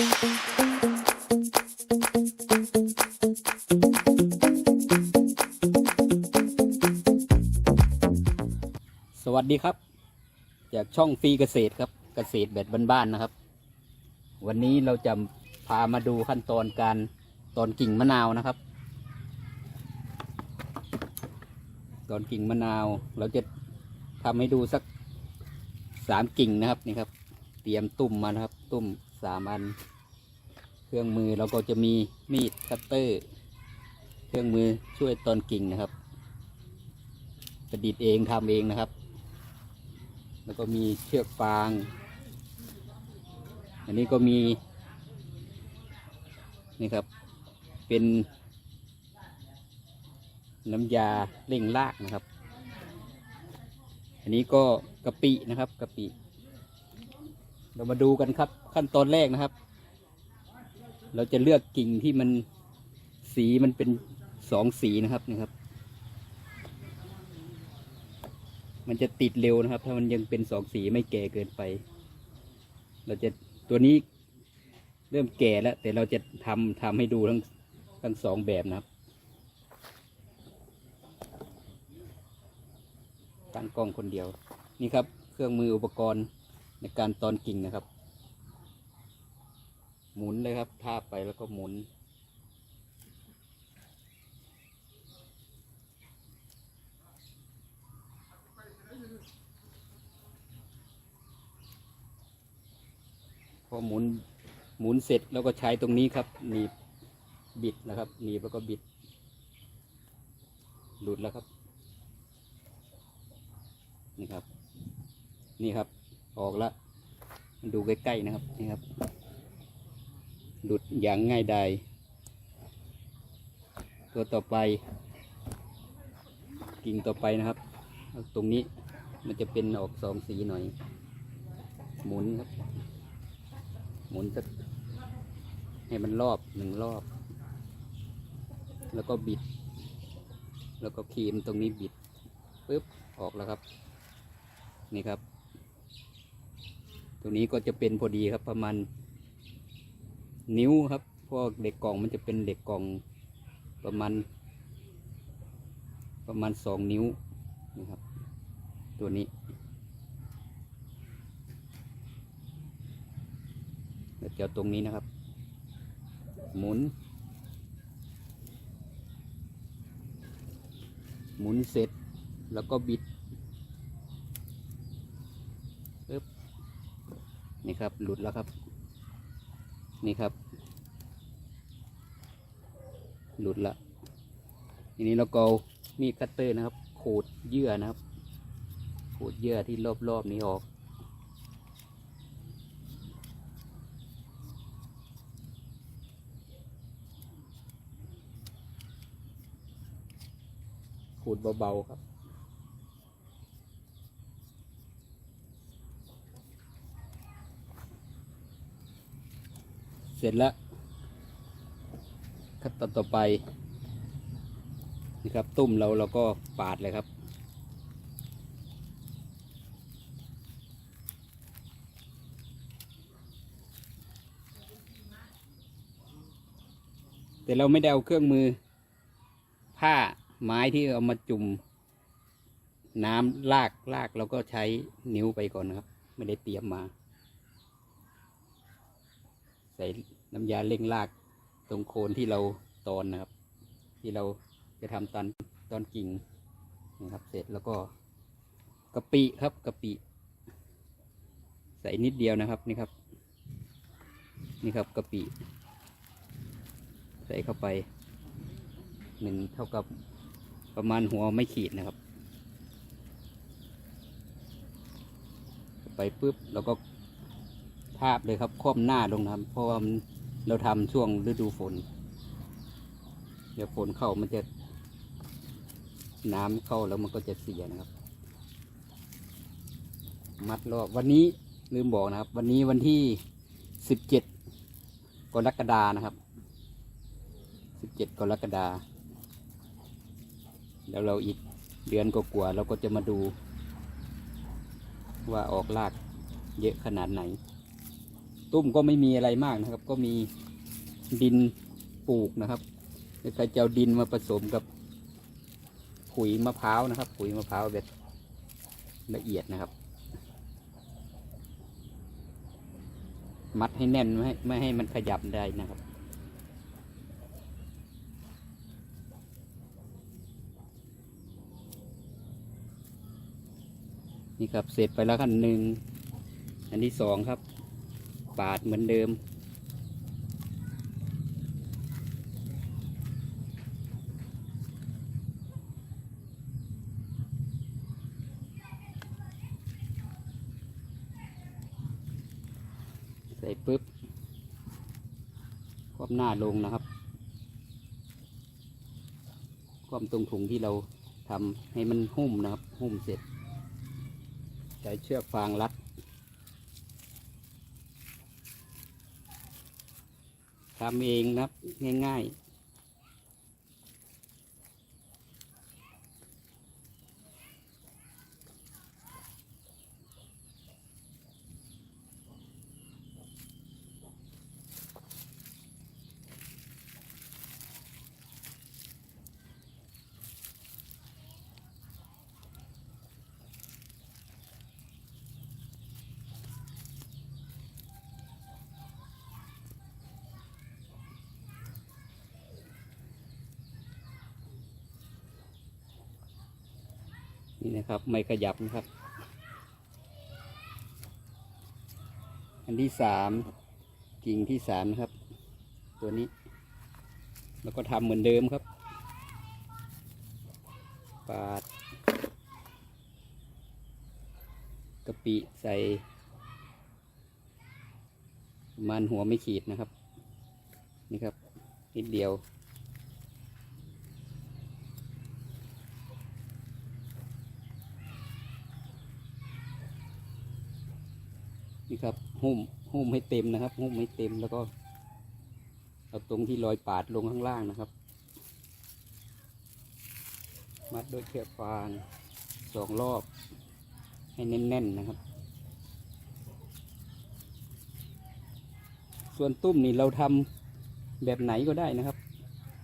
สวัสดีครับ จากช่องฟรีเกษตรครับเกษตรแบบบ้านๆนะครับ วันนี้เราจะพามาดูขั้นตอนการตอนกิ่งมะนาวนะครับ ตอนกิ่งมะนาวเราจะทำให้ดูสักสามกิ่งนะครับนี่ครับ เตรียมตุ่มมานะครับ ตุ่ม สามอัน เครื่องมือเราก็จะมีมีดคัตเตอร์ เครื่องมือช่วยตอนกิ่งนะครับ ประดิษฐ์เองทำเองนะครับ แล้วก็มีเชือกฟาง อันนี้ก็มี นี่ครับ เป็นน้ำยาเร่งรากนะครับ อันนี้ก็กะปินะครับกะปิ เรามาดูกันครับ ขั้นตอนแรกนะครับ เราจะเลือกกิ่งที่มันสีมันเป็นสองสีนะครับนี่ครับ มันจะติดเร็วนะครับ ถ้ามันยังเป็นสองสีไม่แก่เกินไป เราจะตัวนี้เริ่มแก่แล้ว แต่เราจะทำทำให้ดูทั้งทั้งสองแบบนะครับตั้งกล้องคนเดียว นี่ครับ เครื่องมืออุปกรณ์ในการตอนกิ่งนะครับ หมุนเลยครับ ทาบไปแล้วก็หมุน พอหมุนหมุนเสร็จแล้วก็ใช้ตรงนี้ครับหนีบบิดนะครับหนีบแล้วก็บิด หลุดแล้วครับ นี่ครับ นี่ครับ ออกแล้วดูใกล้ๆนะครับ นี่ครับ หลุดอย่างง่ายดายตัวต่อไป กิ่งต่อไปนะครับ ตรงนี้มันจะเป็นออกสองสีหน่อย หมุนครับ หมุนสักให้มันรอบหนึ่งรอบ แล้วก็บิด แล้วก็ครีมตรงนี้บิดปึ๊บออกแล้วครับ นี่ครับ ตรงนี้ก็จะเป็นพอดีครับประมาณ นิ้วครับพราะเหล็กกล่องมันจะเป็นเหล็กกล่องประมาณ ประมาณสองนิ้วนะครับ ตัวนี้เดี๋ยวเจาตรงนี้นะครับ หมุน หมุนเสร็จแล้วก็บิดปึ๊บนี่ครับหลุดแล้วครับ นี่ครับ หลุดละทีนี้เราก็มีดคัตเตอร์นะครับ ขูดเยื่อนะครับ ขูดเยื่อที่รอบๆนี้ออกขูดเบาๆครับ เสร็จแล้วขั้นตอนต่อไปนี่ครับตุ้มเราเราก็ปาดเลยครับ แต่เราไม่ได้เอาเครื่องมือ ผ้าไม้ที่เอามาจุ่ม น้ำลากลากเราก็ใช้นิ้วไปก่อนนะครับ ไม่ได้เตรียมมา ส่น้ำยาเร่งรากตรงโคนที่เราตอนนะครับ ที่เราจะทำตอนตอนกิ่งนะครับ เสร็จแล้วก็กะปิครับกะปิ ใส่นิดเดียวนะครับนี่ครับ นี่ครับกะปิ ใส่เข้าไปหนึ่งเท่ากับประมาณหัวไม่ขีดนะครับ ไปปุ๊บเราก็ ทาบเลยครับคว่ำหน้าลงนะครับ เพราะว่าเราทำช่วงฤดูฝน เดี๋ยวฝนเข้ามันจะน้ำเข้าแล้วมันก็จะเสียนะครับ มัดรอบวันนี้ลืมบอกนะครับ วันนี้วันที่สิบเจ็ดกรกฎานะครับสิบเจ็ดกรกฎาแล้วเราอีกเดือนก็กว่าๆเราก็จะมาดูว่าออกรากเยอะขนาดไหน ตุ้มก็ไม่มีอะไรมากนะครับ ก็มีดินปลูกนะครับแล้วก็จะเอาดินมาผสมกับขุยมะพร้าวนะครับขุยมะพร้าวแบบละเอียดนะครับ มัดให้แน่นไม่ให้ไม่ให้มันขยับได้นะครับ นี่ครับเสร็จไปแล้วขั้นหนึ่งอันที่สองครับ ปาดเหมือนเดิม ใส่ปุ๊บคว่ำหน้าลงนะครับความตรงถุงที่เราทำให้มันหุ้มนะครับ หุ้มเสร็จ ใช้เชือกฟางรัด ทำเองนะครับง่าย ๆ นี่นะครับไม่ขยับนะครับ อันที่สามกิ่งที่สามนะครับ ตัวนี้ แล้วก็ทำเหมือนเดิมครับ ปาดกะปิใส่มันหัวไม่ขีดนะครับ นี่ครับนิดเดียว นี่ครับหุ้มหุ้มให้เต็มนะครับ หุ้มให้เต็มแล้วก็เอาตรงที่รอยปาดลงข้างล่างนะครับ มัดด้วยเชือกฟางสองรอบให้แน่นๆนะครับ ส่วนตุ้มนี่เราทำแบบไหนก็ได้นะครับ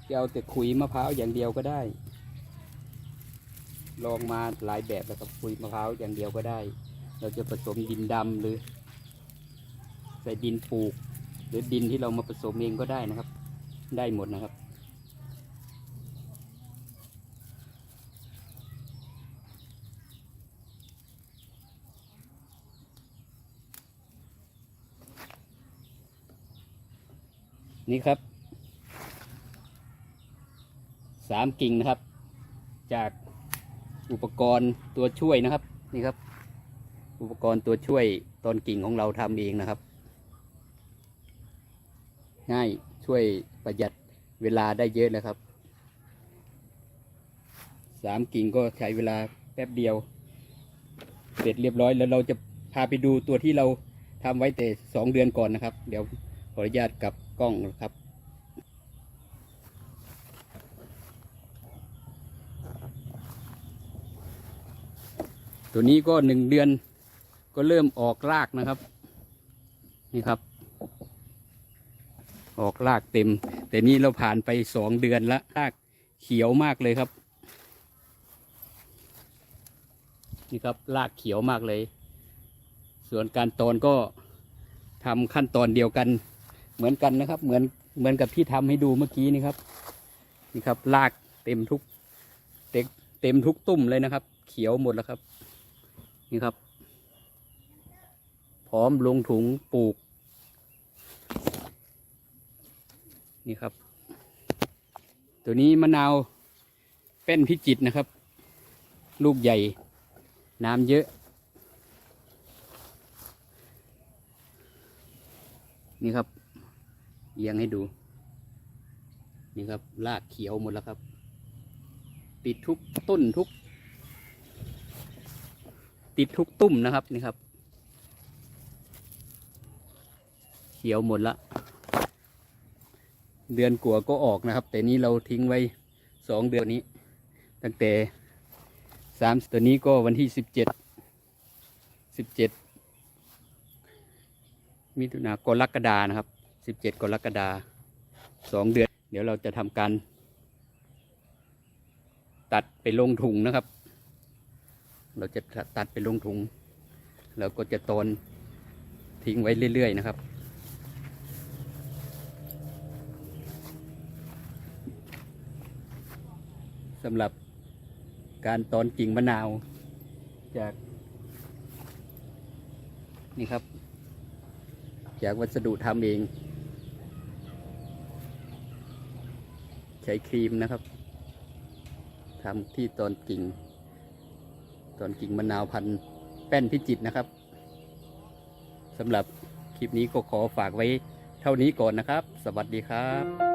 จะเอาแต่ขุยมะพร้าวอย่างเดียวก็ได้ ลองมาหลายแบบแล้วครับขุยมะพร้าวอย่างเดียวก็ได้ เราจะผสมดินดำหรือ ส่ดินปลูก หรือดินที่เรามาผสมเองก็ได้นะครับ ได้หมดนะครับ นี่ครับสามกิ่งนะครับ จากอุปกรณ์ตัวช่วยนะครับนี่ครับ อุปกรณ์ตัวช่วยตอนกิ่งของเราทำเองนะครับ ง่ายช่วยประหยัดเวลาได้เยอะเลยครับสามกิ่งก็ใช้เวลาแป๊บเดียว เสร็จเรียบร้อยแล้วเราจะพาไปดูตัวที่เราทำไว้แต่สองเดือนก่อนนะครับ เดี๋ยวขออนุญาตกับกล้องนะครับตัวนี้ก็หนึ่งเดือนก็เริ่มออกรากนะครับ นี่ครับ ออกรากเต็ม แต่นี่เราผ่านไปสองเดือนละรากเขียวมากเลยครับ นี่ครับรากเขียวมากเลย ส่วนการตอนก็ทำขั้นตอนเดียวกัน เหมือนกันนะครับ เหมือนเหมือนกับที่ทำให้ดูเมื่อกี้นี่ครับ นี่ครับรากเต็มทุกเต็มเต็มทุกตุ่มเลยนะครับ เขียวหมดแล้วครับ นี่ครับ พร้อมลงถุงปลูก นี่ครับ ตัวนี้มะนาวเป็นพิจิตนะครับ ลูกใหญ่ น้ำเยอะ นี่ครับเอียงให้ดู นี่ครับรากเขียวหมดแล้วครับ ติดทุกต้นทุก ติดทุกตุ่มนะครับนี่ครับ เขียวหมดละ เดือนกัวาก็ออกนะครับ แต่นี้เราทิ้งไว้สองเดือนนี้ ตั้งแต่สามตัวนี้ก็วันที่สิบเจ็ดสิบเจ็ดมิถุนากรกฎานะครับสิบเจ็ดกรกฎาสองเดือน เดี๋ยวเราจะทำการ ตัดไปลงถุงนะครับ เราจะตัดไปลงถุง แล้วก็จะตอนทิ้งไว้เรื่อยๆนะครับ สำหรับการตอนกิ่งมะนาวจาก นี่ครับ จากวัสดุทำเอง ใช้ครีมนะครับทำที่ตอนกิ่ง ตอนกิ่งมะนาวพันแป้นพิจิตนะครับสำหรับคลิปนี้ก็ขอฝากไว้เท่านี้ก่อนนะครับ สวัสดีครับ